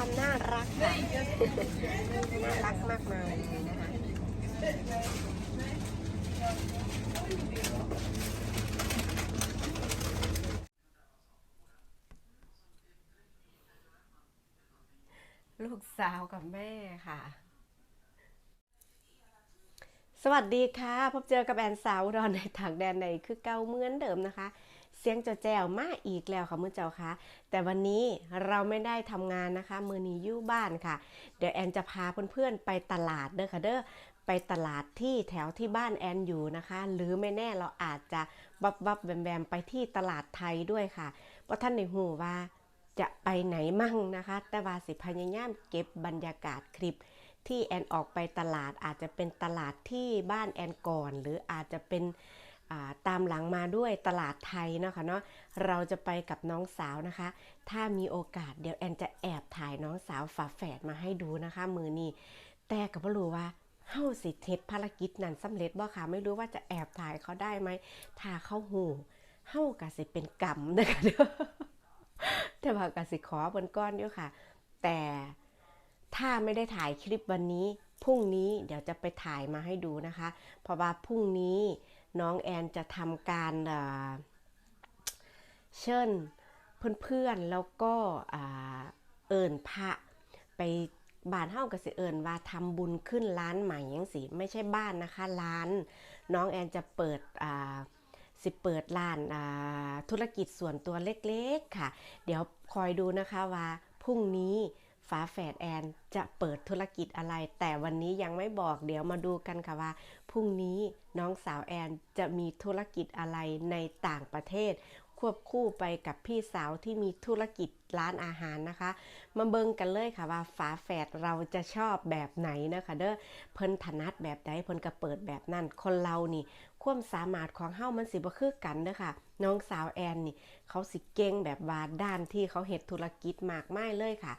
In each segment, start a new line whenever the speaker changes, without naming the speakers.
ความน่ารักค่ะน่ารักมากมายเลยนะคะลูกสาวกับแม่ค่ะ สวัสดีค่ะ พบเจอกับแอนสาวอุดอนในถังแดนในคือเก่าเหมือนเดิมนะคะ สียงเจ้าแจวมาอีกแล้วค่ะมื่อเจ้าค่ะแต่วันนี้เราไม่ได้ทำงานนะคะ มือนี้อยู่บ้านค่ะ เดี๋ยวแอนจะพาเพื่อนๆไปตลาดเด้อค่ะเด้อไปตลาดที่แถวที่บ้านแอนอยู่นะคะ หรือไม่แน่เราอาจจะบับบับแบมแบมไปที่ตลาดไทยด้วยค่ะ เพราะท่านในหูว่าจะไปไหนมั่งนะคะ แต่ว่าสิพยายามเก็บบรรยากาศคลิป ที่แอนออกไปตลาดอาจจะเป็นตลาดที่บ้านแอนก่อน หรืออาจจะเป็น ตามหลังมาด้วยตลาดไทยเนาะค่ะเนาะเราจะไปกับน้องสาวนะคะ ถ้ามีโอกาสเดี๋ยวแอนจะแอบถ่ายน้องสาวฝาแฝดมาให้ดูนะคะ มือนี้แต่ก็บ่รู้ว่าเฮ้าสิเทศภารกิจนั้นสำเร็จบ่ค่ะไม่รู้ว่าจะแอบถ่ายเขาได้ไหมถ้าเขาหูเฮ้ากะสิเป็นกรรมนะคะเด้อแต่ว่ากะสิขอเพิ่นก้อนเดียวค่ะ แต่ถ้าไม่ได้ถ่ายคลิปวันนี้พรุ่งนี้เดี๋ยวจะไปถ่ายมาให้ดูนะคะ เพราะว่าพรุ่งนี้ น้องแอนจะทำการเอ่อเชิญเพื่อนๆแล้วก็เอิญพระไปบ้านเฮ้าก็สิเอิญว่าทำบุญขึ้นร้านใหม่ยังสิไม่ใช่บ้านนะคะร้าน น้องแอนจะเปิดสิเปิดร้านาธุรกิจส่วนตัวเล็กๆค่ะ เดี๋ยวคอยดูนะคะว่าพรุ่งนี้ ฝาแฝดแอนจะเปิดธุรกิจอะไร แต่วันนี้ยังไม่บอกเดี๋ยวมาดูกันค่ะว่าพรุ่งนี้น้องสาวแอนจะมีธุรกิจอะไรในต่างประเทศ ควบคู่ไปกับพี่สาวที่มีธุรกิจร้านอาหารนะคะ มาเบิ่งกันเลยค่ะว่าฝาแฝดเราจะชอบแบบไหนนะคะเด้อเพิ่นถนัดแบบใดเพิ่นก็เปิดแบบนั้นคนเรานี่ความสามารถของเฮ้ามันสิบ่คือกันเด้อค่ะ น้องสาวแอนนี่ เขาสิเก่งแบบว่าด้านที่เขาเฮ็ดธุรกิจมากมายเลยค่ะ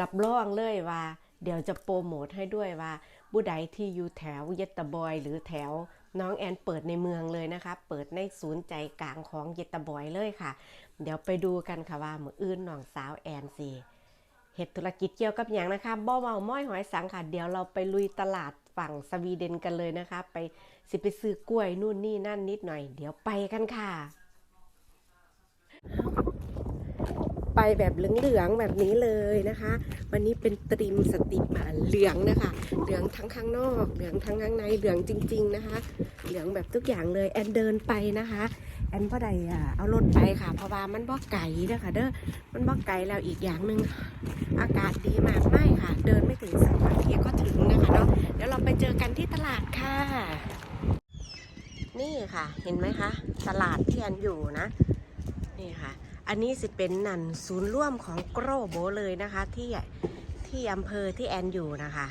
รับรองเลยว่า เดี๋ยวจะโปรโมทให้ด้วยว่าผู้ใดที่อยู่แถวเยตบอยหรือแถวน้องแอนเปิดในเมืองเลยนะคะ เปิดในศูนย์ใจกลางของเยตบอยเลยค่ะ เดี๋ยวไปดูกันค่ะว่ามืออื่นน้องสาวแอนสิเฮ็ดธุรกิจเกี่ยวกับอย่างนะคะบ่เมาม้อยหอยสังค่ะเดี๋ยวเราไปลุยตลาดฝั่งสวีเดนกันเลยนะคะ ไปสิไปซื้อกล้วยนู่นนี่นั่นนิดหน่อย เดี๋ยวไปกันค่ะ ไปแบบเหลืองๆแบบนี้เลยนะคะ วันนี้เป็นตรีมสติปอะเหลืองนะคะ เหลืองทั้งข้างนอก เหลืองทั้งข้างใน เหลืองจริง ๆนะคะ เหลืองแบบทุกอย่างเลย แอนเดินไปนะคะแอนพ่อใดอะเอารถไปค่ะ เพราะว่ามันบ่ไก่นะคะเด้อมันบ่ไก่แล้วอีกอย่างหนึ่งอากาศดีมากไม่ค่ะ เดินไม่ถึงสักนาทีก็ถึงนะคะเนาะเดี๋ยวเราไปเจอกันที่ตลาดค่ะ นี่ค่ะ เห็นไหมคะ ตลาดที่แอนอยู่นะ นี่ค่ะ อันนี้สิเป็นนันศูนย์ร่วมของโกรโบเลยนะคะ ที่ที่อำเภอที่แอนอยู่นะคะ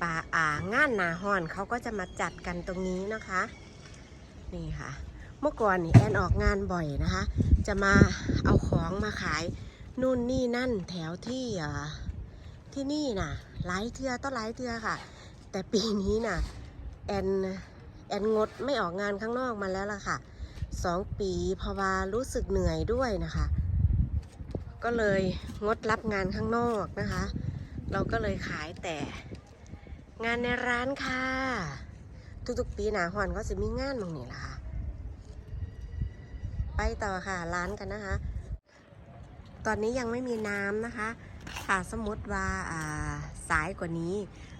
ป่าอ่างานนาฮอนเขาก็จะมาจัดกันตรงนี้นะคะ นี่ค่ะ เมื่อก่อนนี่แอนออกงานบ่อยนะคะ จะมาเอาของมาขายนู่นนี่นั่นแถวที่ที่นี่น่ะหลายเทือต้องหลายเทือค่ะ แต่ปีนี้น่ะแอนแอนงดไม่ออกงานข้างนอกมาแล้วล่ะค่ะ สองปีเพราะว่ารู้สึกเหนื่อยด้วยนะคะ ก็เลยงดรับงานข้างนอกนะคะ เราก็เลยขายแต่งานในร้านค่ะ ทุกๆปีหนาหอนก็จะมีงานตรงนี้ละค่ะ ไปต่อค่ะร้านกันนะคะ ตอนนี้ยังไม่มีน้ำนะคะ ถ้าสมมติว่าอ่าสายกว่านี้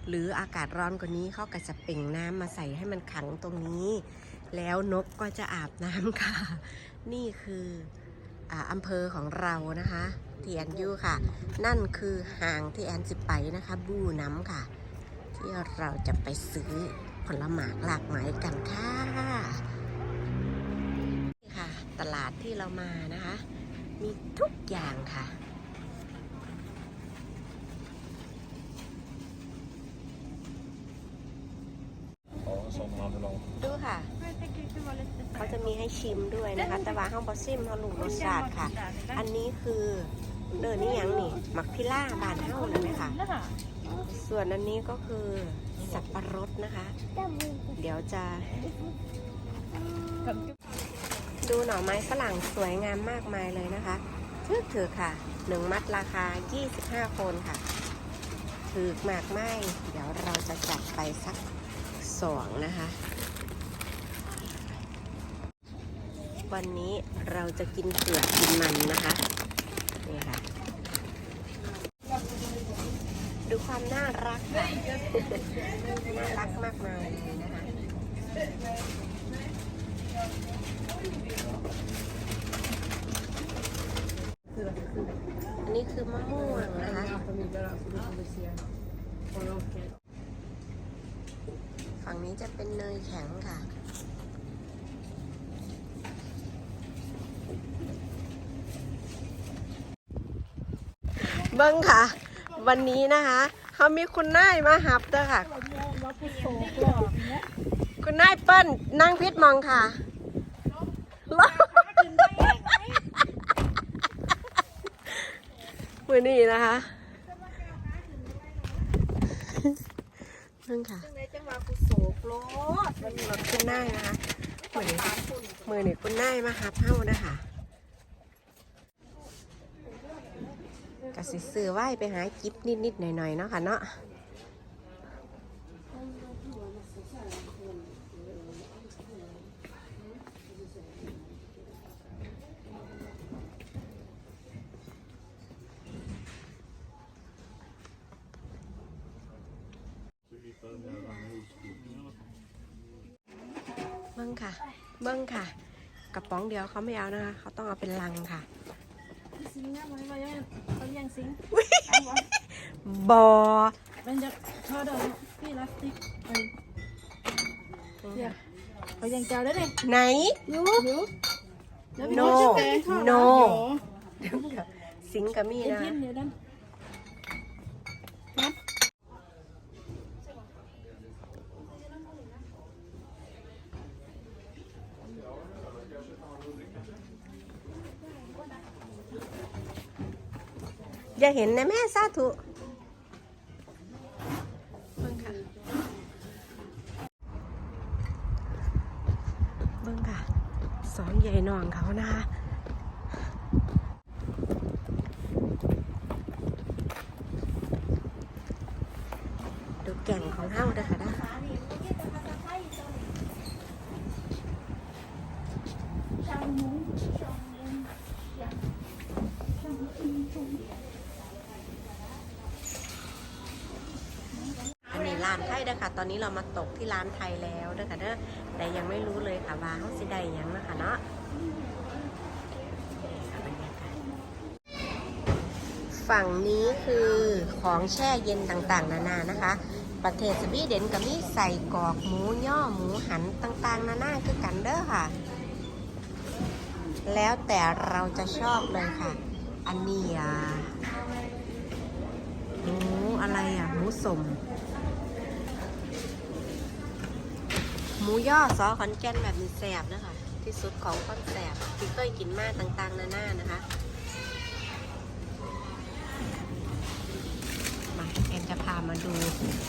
หรืออากาศร้อนกว่านี้เขาก็จะเป่งน้ำมาใส่ให้มันขังตรงนี้ แล้วนกก็จะอาบน้ำค่ะ นี่คืออำเภอของเรานะคะที่แอนยู่ค่ะ นั่นคือห่างที่แอนสิไปนะคะ บูน้ำค่ะ ที่เราจะไปซื้อผลไม้หลากหลายกันค่ะนี่ค่ะ ตลาดที่เรามานะคะ มีทุกอย่างค่ะ
Ja, som man vill ha.
ดูค่ะ เขาจะมีให้ ชิมด้วยนะคะ แต่ว่าห้องบอซิมเขาหลูรสชาติค่ะ อันนี้คือเดินนี่ยังนี่มักพิล่าบานเฮ้าเลยไหมคะส่วนอันนี้ก็คือสับปะรดนะคะ เดี๋ยวจะ ดูหน่อไม้ฝรั่งสวยงามมากมายเลยนะคะถือถือค่ะหนึ่งมัดราคา 25 คนค่ะ ถือมากไม่เดี๋ยวเราจะจัดไปสักสองนะคะ วันนี้เราจะกินเผือกกินมันนะคะนี่ค่ะ ดูความน่ารักค่ะน่ารักมากมายเลยนะคะอันนี้คือมะม่วงนะคะฝั่งนี้จะเป็นเนยแข็งค่ะ บิ้งค่ะ วันนี้นะคะเขามีคุณนายมาหับเด้อค่ะ คุณนายเปิ้ลนั่งพิษมองค่ะล้มือนี้นะคะนั่งค่ะ
จังหลด
คุณนายนะคะมือนี้มือนี้คุณนายมาหับเฮ้าเด้ค่ะ กสิซื้อไหวไปหากิบนิดๆหน่อยๆเนาะค่ะเนาะเบิ้งค่ะ เบิ้งค่ะ กระป๋องเดียวเขาไม่เอานะคะ เขาต้องเอาเป็นลังค่ะ
ซิงนะมันมายังเขายังซิง
บอ
มันจะทอดเอาพี่ลาสติกไปเขายังเจ้าได้เลย
ไหน
ยูยู
No No สิงกับมี่
เอ็น
นะ
พินเดี๋ยวนั้น
เห็นนะแม่สาธุเบิ้งค่ะเบิ้งค่ะสองใหญ่นองเขานะคะ ดูแก่งของเฮ้าเด้อค่ะนะ อันนี้ร้านไทยเด้อค่ะตอนนี้เรามาตกที่ร้านไทยแล้วเด้อค่ะเด้อแต่ยังไม่รู้เลยค่ะว่าเขาสิได้ยังนะคะเนาะฝั่งนี้คือของแช่เย็นต่างๆ นานานะคะ ประเทศสวีเดนก็มีใส่กอกหมูย่อหมูหันต่างๆ นานาคือกันเด้อค่ะ แล้วแต่เราจะชอบเลยค่ะ อันนี้อะหมูอะไรอะหมูสม หมูย่อซอขอนแก่นแบบมีแสบนะคะ ที่สุดของคนแสบที่เคยกินมากต่างๆนานานะคะมาแอนจะพามาดู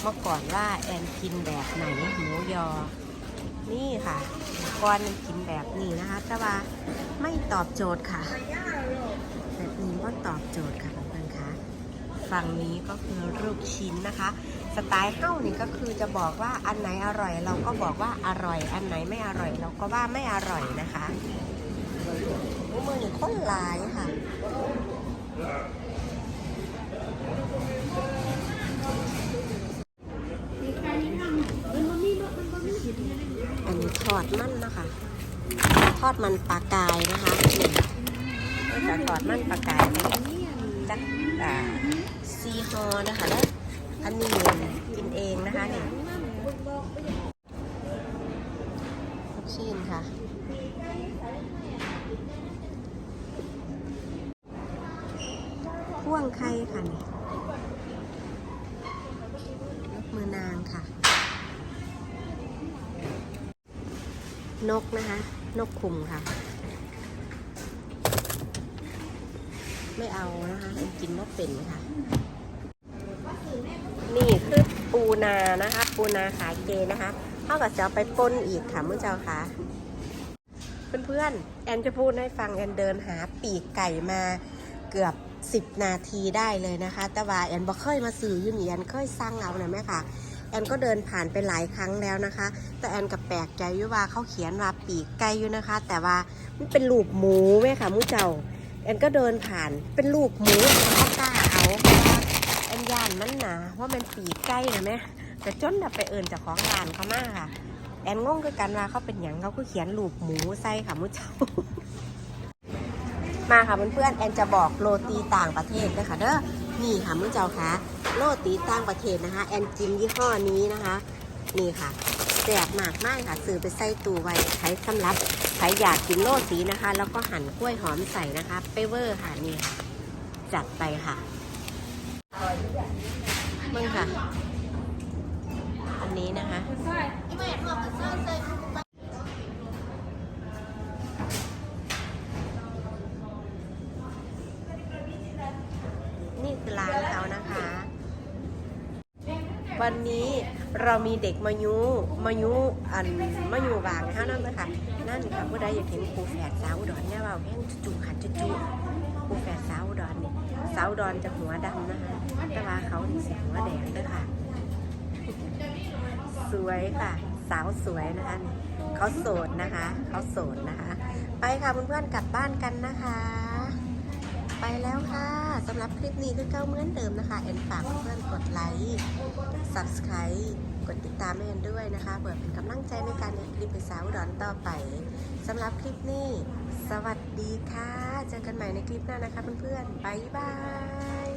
เมื่อก่อนว่าแอนกินแบบไหนหมูยอ นี่ค่ะก่อนแอนกินแบบนี้นะคะแต่ว่าไม่ตอบโจทย์ค่ะ แบบนี้ว่าตอบโจทย์ค่ะเพื่อนๆคะฝั่งนี้ก็คือลูกชิ้นนะคะ สไตล์เฮ้านี่ก็คือจะบอกว่าอันไหนอร่อย เราก็บอกว่าอร่อย อันไหนไม่อร่อย เราก็ว่าไม่อร่อยนะคะมือนี่ข้นลายค่ะอันนี้ทอดมันนะคะ ทอดมันปลากายนะคะจะทอดมันปลากายนะคะจักซีฮอนะคะแล้ว อันนี้กินเองนะคะเนี่ยลูกชิ้นค่ะ พ่วงไข่ค่ะนี่นกมือนางค่ะ นกนะคะ นกขุมค่ะ ไม่เอานะคะ กินนกเป็นค่ะ ปูนานะคะ ปูนาขาเกนะคะเท่ากับจะเอาไปปนอีกค่ะมื่อเจ้าค่ะ เพื่อนๆ แอนจะพูดให้ฟังแอนเดินหาปีกไก่มาเกือบ10นาทีได้เลยนะคะ แต่ว่าแอนบอกเคยมาสื่อยูนี่แอนเคยสั่งเอานะแม่ค่ะแอนก็เดินผ่านไปหลายครั้งแล้วนะคะ แต่แอนกับแปลกใจอยู่ว่าเขาเขียนว่าปีกไก่อยู่นะคะ แต่ว่ามันเป็นรูปหมูแม่ค่ะมูเจ้าแอนก็เดินผ่านเป็นรูปหมูเขากล้าเอา ย่านมันหนาว่ามันปีกไก่นะแม่แต่จนแบบไปเอินจากของร้านเขามากค่ะ แอนงงคือกันว่าเขาเป็นอย่างเขาก็เขียนรูปหมูใส่ค่ะมูเจ้ามาค่ะเพื่อนๆแอนจะบอกโรตีต่างประเทศด้วยค่ะเด้อนี่ค่ะมุ้เจ้าค่ะโรตีต่างประเทศนะคะ แอนจิมยี่ห้อนี้นะคะ นี่ค่ะแสบมากมากค่ะซื้อไปใส่ตู้ไว้ใช้สำหรับใครอยากกินโรตีนะคะ แล้วก็หั่นกล้วยหอมใส่นะคะเปเวอร์ค่ะนี่จัดไปค่ะ มึงค่ะ อันนี้นะคะ นี่คือร้านเขานะคะ วันนี้เรามีเด็กมายุมายุอันมายูบางเท่านั้นนะคะนั่นค่ะผู้ใดอยากเห็นครูแฝดสาวอุดรเนี่ยว่าแห้งจุๆค่ะจุๆครูแฝดสาวอุดรเนี่ย สาวอุดรจะหัวดำนะคะ แต่ว่าเขานี่สีหัวแดงด้วยค่ะ สวยค่ะ สาวสวยนะคะเขาโสดนะคะ เขาโสดนะคะ ไปค่ะเพื่อนๆกลับบ้านกันนะคะ ไปแล้วค่ะสำหรับคลิปนี้คือเก้าเหมือนเดิมนะคะแอนฝากเพื่อนๆกดไลค์ subscribe กดติดตามให้แอนด้วยนะคะเพื่อเป็นกำลังใจในการเห็นคลิปไปสาวดอนต่อไปสำหรับคลิปนี้ สวัส ดีค่ะ เจอกันใหม่ในคลิปหน้านะคะเพื่อนๆ บ๊ายบาย